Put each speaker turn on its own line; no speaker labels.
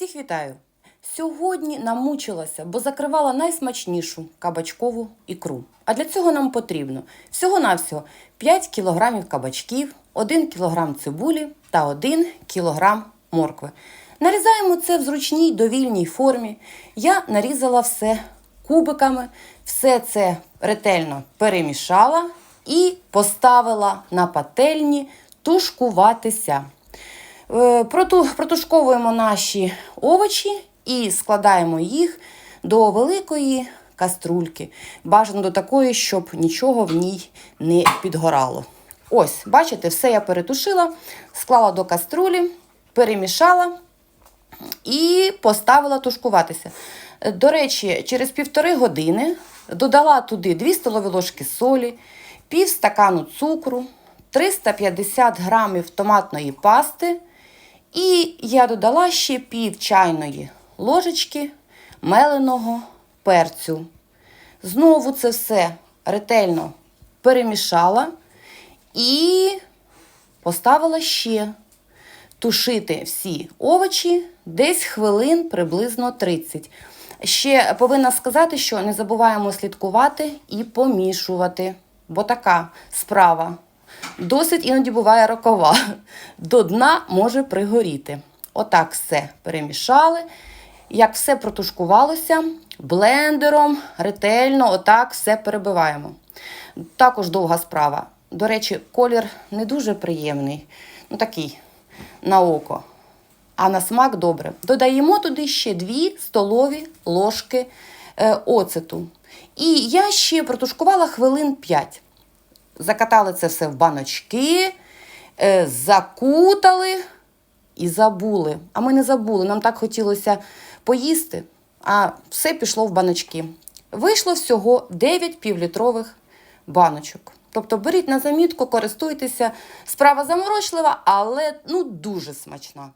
Всіх вітаю! Сьогодні намучилася, бо закривала найсмачнішу кабачкову ікру. А для цього нам потрібно всього-навсього 5 кг кабачків, 1 кг цибулі та 1 кг моркви. Нарізаємо це в зручній довільній формі. Я нарізала все кубиками, все це ретельно перемішала і поставила на пательні тушкуватися. Е, проту- Протушковуємо наші овочі і складаємо їх до великої каструльки. Бажано до такої, щоб нічого в ній не підгорало. Ось, бачите, все я перетушила, склала до каструлі, перемішала і поставила тушкуватися. До речі, через півтори години додала туди 2 столові ложки солі, пів стакану цукру, 350 грамів томатної пасти. І я додала ще пів чайної ложечки меленого перцю. Знову це все ретельно перемішала і поставила ще тушити всі овочі десь хвилин приблизно 30. Ще повинна сказати, що не забуваємо слідкувати і помішувати, бо така справа досить іноді буває рокова. До дна може пригоріти. Отак все перемішали. Як все протушкувалося, блендером ретельно отак все перебиваємо. Також довга справа. До речі, колір не дуже приємний, ну такий на око. А на смак добре. Додаємо туди ще 2 столові ложки е, оцету. І я ще протушкувала хвилин 5. Закатали це все в баночки, е, закутали і забули. А ми не забули. Нам так хотілося поїсти, а все пішло в баночки. Вийшло всього 9 півлітрових баночок. Тобто беріть на замітку, користуйтеся. Справа заморочлива, але ну дуже смачна.